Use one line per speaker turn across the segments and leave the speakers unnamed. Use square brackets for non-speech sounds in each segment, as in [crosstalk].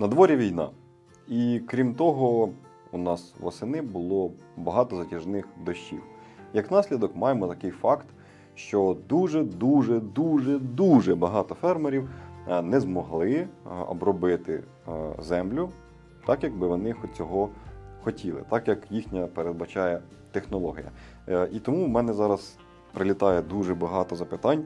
На дворі війна. І крім того, у нас восени було багато затяжних дощів. Як наслідок, маємо такий факт, що дуже, дуже, дуже, багато фермерів е, не змогли е, обробити е, землю так, як би вони цього хотіли, так як їхня передбачає технологія. І тому в мене зараз прилітає дуже багато запитань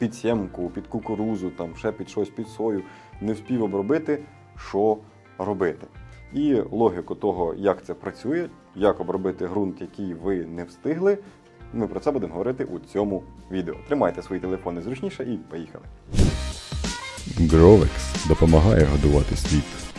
під сімку, під кукурузу, там ще під щось, під сою, не вспів обробити, що робити. І логіку того, як це працює, як обробити ґрунт, який ви не встигли. Ми про це будемо говорити у цьому відео. Тримайте свої телефони зручніше і поїхали.
Гровекс допомагає годувати світ.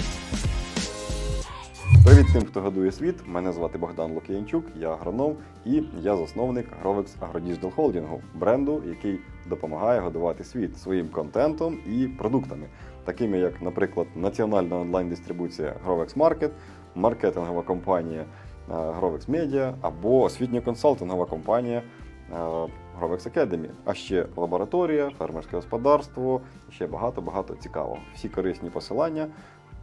Привіт тим, хто годує світ. Мене звати Богдан Лук'янчук, я агроном і я засновник Grovex AgroDigital Holding, бренду, який допомагає годувати світ своїм контентом і продуктами, такими як, наприклад, національна онлайн-дистрибуція Grovex Market, маркетингова компанія е, Grovex Media або освітньо-консалтингова компанія е, Grovex Academy, а ще лабораторія, фермерське господарство, ще багато-багато цікавого. Всі корисні посилання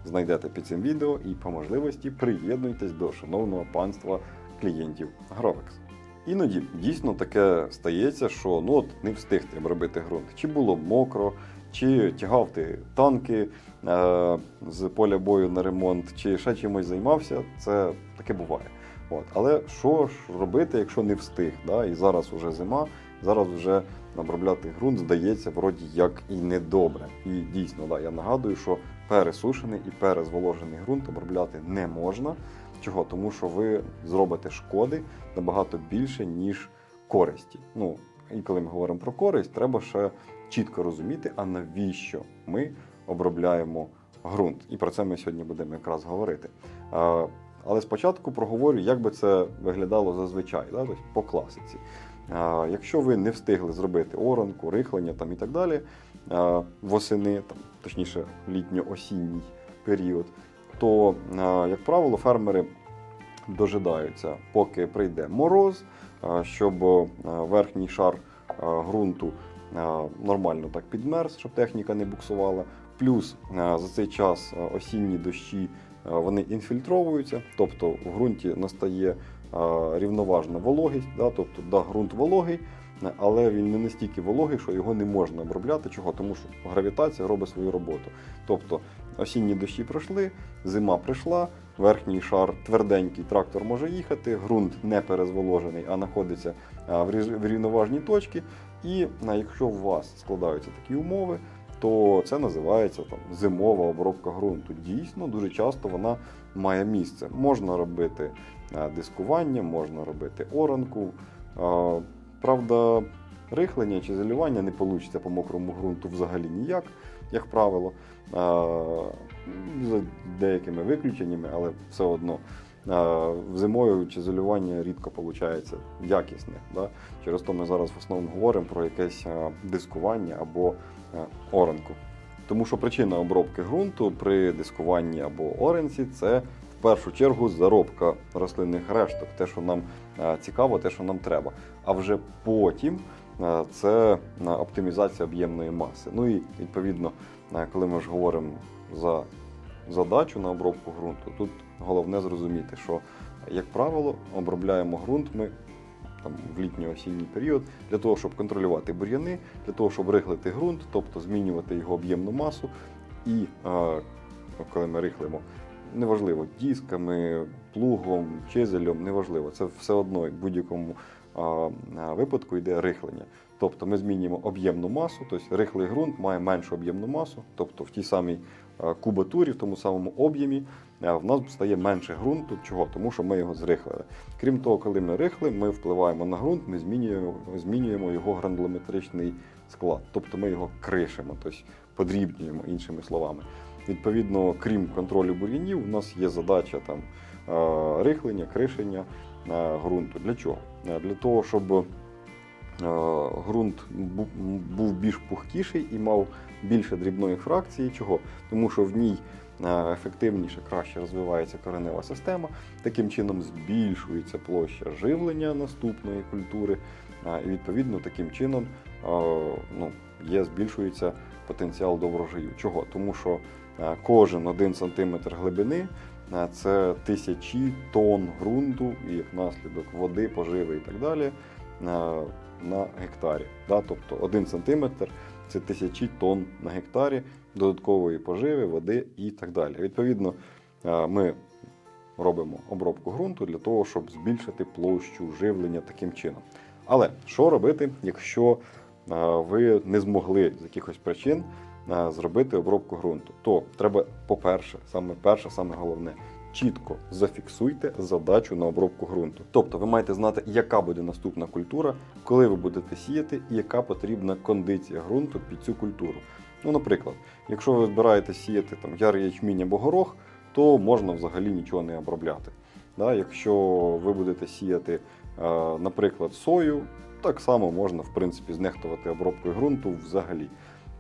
знайдете під цим відео і по можливості приєднуйтесь до шановного панства клієнтів Grovex. Іноді дійсно таке стається, що ну от не встиг ти обробити ґрунт. Чи було мокро, чи тягав ти танки е- з поля бою на ремонт, чи ще чимось займався. Це таке буває. От. Але що ж робити, якщо не встиг? Да? І зараз вже зима, зараз вже обробляти ґрунт здається, вроді як і недобре. І дійсно, да, я нагадую, що пересушений і перезволожений ґрунт обробляти не можна. Чого? Тому що ви зробите шкоди набагато більше, ніж користі. Ну, і коли ми говоримо про користь, треба ще чітко розуміти, а навіщо ми обробляємо ґрунт. І про це ми сьогодні будемо якраз говорити. Але спочатку проговорю, як би це виглядало зазвичай, да? тобто по класиці. Якщо ви не встигли зробити оранку, рихлення там, і так далі восени, там, точніше літньо-осінній період, то, як правило, фермери дожидаються, поки прийде мороз, щоб верхній шар ґрунту нормально так підмерз, щоб техніка не буксувала. Плюс за цей час осінні дощі вони інфільтровуються, тобто в ґрунті настає рівноважна вологість, да, тобто да, ґрунт вологий, але він не настільки вологий, що його не можна обробляти. Чого? Тому що гравітація робить свою роботу. Тобто осінні дощі пройшли, зима прийшла, верхній шар тверденький, трактор може їхати, ґрунт не перезволожений, а знаходиться в рівноважній точці. І якщо у вас складаються такі умови, то це називається там зимова обробка ґрунту. Дійсно, дуже часто вона має місце. Можна робити е, дискування, можна робити оранку. Правда, рихлення чи залівання не вийде по мокрому ґрунту взагалі ніяк, як правило, Е, за деякими виключеннями, але все одно. Зимою чи залювання рідко виходить якісне. Да? Через то ми зараз в основному говоримо про якесь дискування або е, оранку. Тому що причина обробки ґрунту при дискуванні або оренці це в першу чергу заробка рослинних решток, те, що нам е, цікаво, те, що нам треба. А вже потім е, це е, оптимізація об'ємної маси. Ну і відповідно, коли ми ж говоримо за задачу на обробку ґрунту, тут головне зрозуміти, що, як правило, обробляємо ґрунт ми там, в літньо-осінній період для того, щоб контролювати бур'яни, для того, щоб рихлити ґрунт, тобто змінювати його об'ємну масу. І коли ми рихлимо, неважливо, дисками, плугом, чизелем, неважливо. Це все одно в будь-якому випадку йде рихлення. Тобто ми змінюємо об'ємну масу, тобто рихлий ґрунт має меншу об'ємну масу, тобто в тій самій кубатурі, в тому самому об'ємі в нас стає менше ґрунту. Чого? Тому що ми його зрихлили. Крім того, коли ми рихли, ми впливаємо на ґрунт, ми змінюємо, змінюємо його гранулометричний склад, тобто ми його кришимо, тобто подрібнюємо іншими словами. Відповідно, крім контролю бур'янів, у нас є задача там е, рихлення, кришення е, ґрунту. Для чого? Е, Для того, щоб ґрунт був більш пухкіший і мав більше дрібної фракції. Чого? Тому що в ній ефективніше, краще розвивається коренева система. Таким чином збільшується площа живлення наступної культури, і відповідно таким чином ну, є, збільшується потенціал до врожаю. Чого? Тому що Е, Кожен 1 см глибини е, це тисячі тонн ґрунту і як наслідок води, поживи і так далі е, на гектарі. Тобто 1 см це тисячі тонн на гектарі додаткової поживи, води і так далі. Відповідно, ми робимо обробку ґрунту для того, щоб збільшити площу живлення таким чином. Але що робити, якщо ви не змогли з якихось причин зробити обробку ґрунту? То треба, по-перше, саме перше, саме головне. Чітко зафіксуйте задачу на обробку ґрунту. Тобто ви маєте знати, яка буде наступна культура, коли ви будете сіяти, і яка потрібна кондиція ґрунту під цю культуру. Ну, наприклад, якщо ви збираєте сіяти там ярий ячмінь або горох, то можна взагалі нічого не обробляти. Да? Якщо ви будете сіяти, наприклад, сою, так само можна в принципі знехтувати обробкою ґрунту взагалі.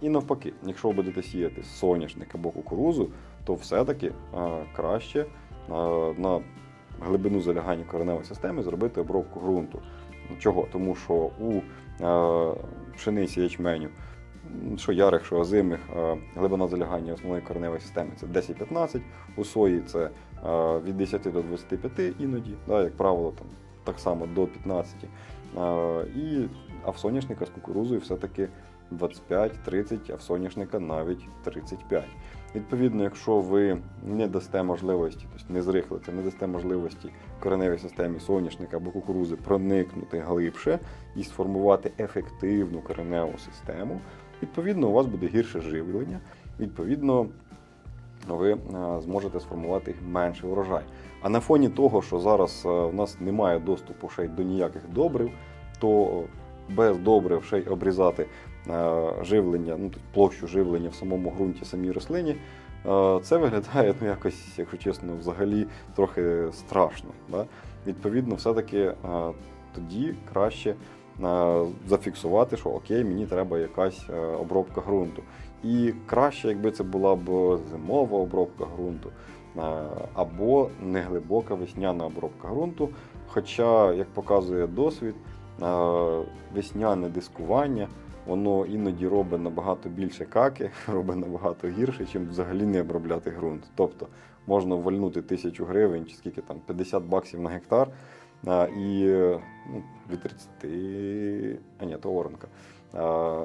І навпаки, якщо ви будете сіяти соняшник або кукурузу, то все-таки е, краще е, на глибину залягання кореневої системи зробити обробку ґрунту. Чого? Тому що у е, пшениці ячменю, що ярих, що озимих, глибина залягання основної кореневої системи це 10-15, у сої це від 10 до 25 іноді, як правило, там, так само до 15. І, а в соняшника з кукурузою все-таки 25-30, а в соняшника навіть 35. Відповідно, якщо ви не дасте можливості, тобто не зрихлите, не дасте можливості кореневій системі соняшника або кукурузи проникнути глибше і сформувати ефективну кореневу систему, відповідно, у вас буде гірше живлення, відповідно, ви е, зможете сформувати менший врожай. А на фоні того, що зараз е, в нас немає доступу ще й до ніяких добрив, то без добрив ще й обрізати е, живлення, ну площу живлення в самому ґрунті самій рослині. Це виглядає ну, якось, якщо чесно, взагалі трохи страшно. Да? Відповідно, все-таки тоді краще зафіксувати, що окей, мені треба якась е, обробка ґрунту. І краще, якби це була б зимова обробка ґрунту е, або неглибока весняна обробка ґрунту. Хоча, як показує досвід, е, весняне дискування воно іноді робить набагато більше каки, [laughs] робить набагато гірше, чим взагалі не обробляти ґрунт. Тобто можна ввальнути тисячу гривень чи скільки там 50 баксів на гектар. А, і ну, від 30, а ні, то оранка. А,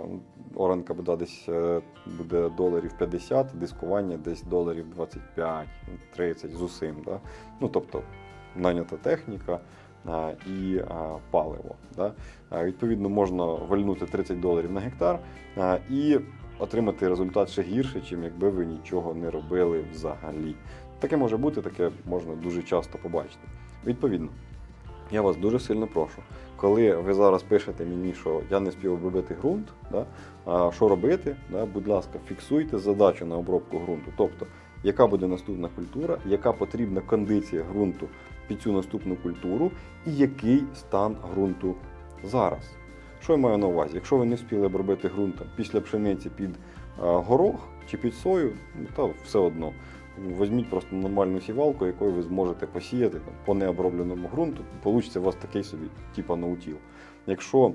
Оранка буде десь е, буде доларів 50, дискування десь доларів 25, 30 з усім. Да? Ну, тобто нанята техніка і паливо. Да? Відповідно, можна вальнути 30 доларів на гектар і отримати результат ще гірше, чим якби ви нічого не робили взагалі. Таке може бути, таке можна дуже часто побачити. Відповідно, я вас дуже сильно прошу, коли ви зараз пишете мені, що я не спів обробити ґрунт, да, а що робити, да, будь ласка, фіксуйте задачу на обробку ґрунту. Тобто, яка буде наступна культура, яка потрібна кондиція ґрунту під цю наступну культуру, і який стан ґрунту зараз. Що я маю на увазі? Якщо ви не встигли обробити ґрунт після пшениці під горох чи під сою, ну, то все одно. Візьміть просто нормальну сівалку, якою ви зможете посіяти там, по необробленому ґрунту, получиться у вас такий собі, типа наутіл. Якщо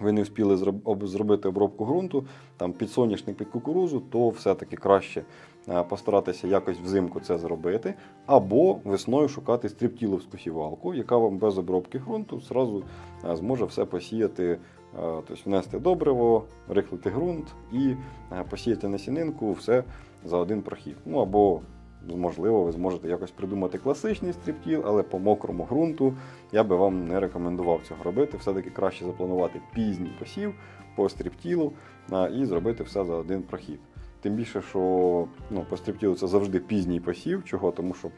ви не встигли зробити обробку ґрунту, там під соняшник, під кукурузу, то все-таки краще е, постаратися якось взимку це зробити, або весною шукати стріптіловську сівалку, яка вам без обробки ґрунту зразу е, зможе все посіяти, е, тобто внести добриво, рихлити ґрунт і посіяти насінинку, все за один прохід. Ну або можливо, ви зможете якось придумати класичний стріптіл, але по мокрому ґрунту я би вам не рекомендував цього робити. Все-таки краще запланувати пізній посів по стріптілу і зробити все за один прохід. Тим більше, що ну, по стріптілу це завжди пізній посів. Чого? Тому що е,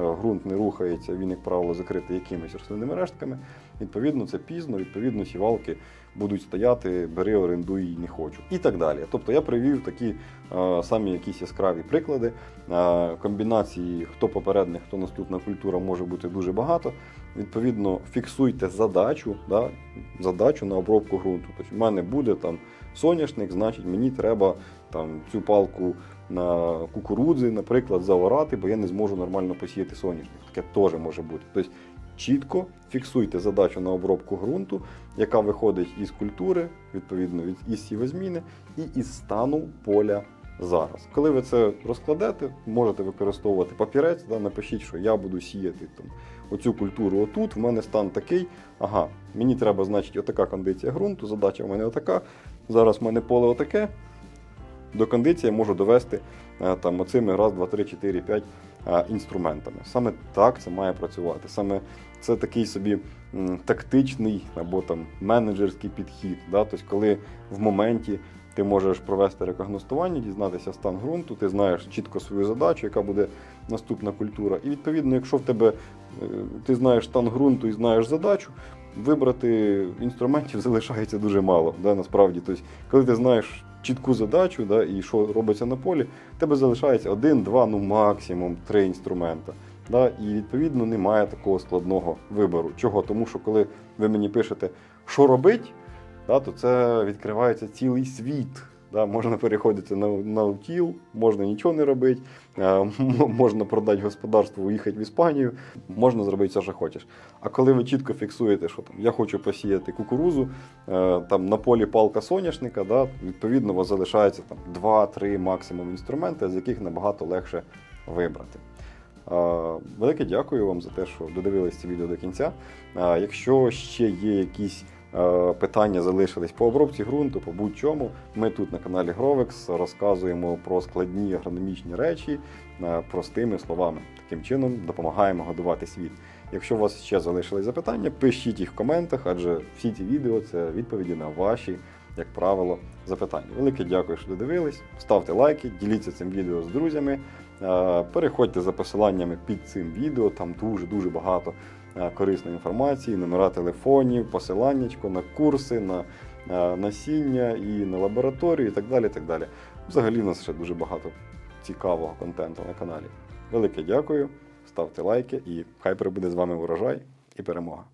ґрунт не рухається, він, як правило, закритий якимись рослинними рештками. Відповідно, це пізно, відповідно, сівалки будуть стояти, бери, орендуй, не хочу. І так далі. Тобто я привів такі е, самі якісь яскраві приклади. Е, комбінації, хто попередник, хто наступна культура, може бути дуже багато. Відповідно, фіксуйте задачу, да, задачу на обробку ґрунту. Тобто, в мене буде там соняшник, значить мені треба там цю палку на кукурудзи, наприклад, заорати, бо я не зможу нормально посіяти соняшник. Таке теж може бути. Тобто чітко фіксуйте задачу на обробку ґрунту, яка виходить із культури, відповідно від із сівозміни і із стану поля зараз. Коли ви це розкладете, можете використовувати папірець, да, напишіть, що я буду сіяти там, оцю культуру отут, в мене стан такий. Ага, мені треба, значить, отака кондиція ґрунту, задача в мене отака. Зараз в мене поле отаке. До кондиції можу довести е, там, оцими раз, два, три, чотири, п'ять е, інструментами. Саме так це має працювати. Саме це такий собі тактичний або там менеджерський підхід. Да? Тобто, коли в моменті ти можеш провести рекогностування, дізнатися стан ґрунту, ти знаєш чітко свою задачу, яка буде наступна культура. І відповідно, якщо в тебе е, ти знаєш стан ґрунту і знаєш задачу, вибрати інструментів [laughs] залишається дуже мало. Да, насправді, тобто, коли ти знаєш чітку задачу да, і що робиться на полі, тебе залишається один, два, ну максимум три інструмента. Да, і відповідно немає такого складного вибору. Чого? Тому що коли ви мені пишете, що робить, да, то це відкривається цілий світ. Да, можна переходити на, на утіл, можна нічого не робити, е, можна продати господарство, уїхати в Іспанію, можна зробити все, що хочеш. А коли ви чітко фіксуєте, що там я хочу посіяти кукурузу, е, там на полі палка соняшника, да, відповідно, у вас залишається там 2-3 максимум інструменти, з яких набагато легше вибрати. Е, Велике дякую вам за те, що додивились це відео до кінця. Якщо ще є якісь питання залишились по обробці ґрунту, по будь-чому, ми тут на каналі Grovex розказуємо про складні агрономічні речі е, простими словами. Таким чином допомагаємо годувати світ. Якщо у вас ще залишились запитання, пишіть їх в коментах, адже всі ці відео це відповіді на ваші, як правило, запитання. Велике дякую, що додивились. Ставте лайки, діліться цим відео з друзями. Е, Переходьте за посиланнями під цим відео, там дуже-дуже багато е, корисної інформації, номера телефонів, посиланнячко на курси, на е, насіння і на лабораторію, і так далі. і так далі. Взагалі, у нас ще дуже багато цікавого контенту на каналі. Велике дякую, ставте лайки і хай прибуде з вами урожай і перемога.